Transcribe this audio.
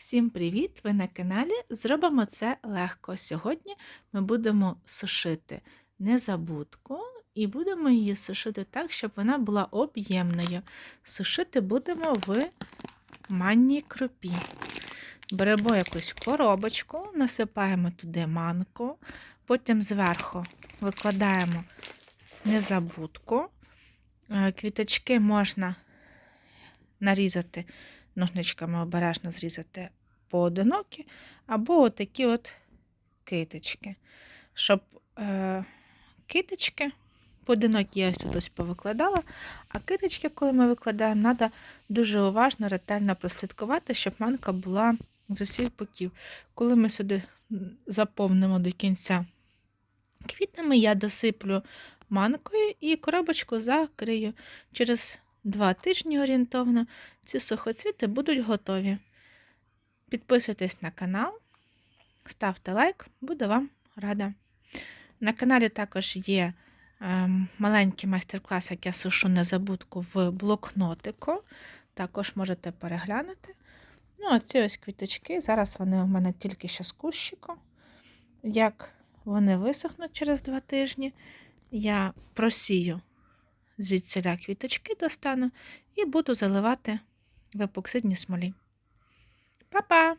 Всім привіт! Ви на каналі Зробимо це легко. Сьогодні ми будемо сушити незабудку і будемо її сушити так, щоб вона була об'ємною. Сушити будемо в манній крупі. Беремо якусь коробочку, насипаємо туди манку, потім зверху викладаємо незабудку. Е, Квіточки можна нарізати ножничками обережно зрізати поодинокі, або отакі от китички. Щоб е, китички, поодинокі я ось тут повикладала, а китички, коли ми викладаємо, треба дуже уважно, ретельно прослідкувати, щоб манка була з усіх боків. Коли ми сюди заповнимо до кінця квітами, я досиплю манкою і коробочку закрию через два тижні орієнтовно ці сухоцвіти будуть готові. Підписуйтесь на канал, ставте лайк, буду вам рада. На каналі також є ем, маленький майстер-клас, як я сушу незабудку в блокнотику. Також можете переглянути. Ну, а ці ось квіточки. Зараз вони у мене тільки ще з кущиком. Як вони висохнуть через два тижні, я просію звідсіля квіточки достану і буду заливати в епоксидні смолі. Па-па!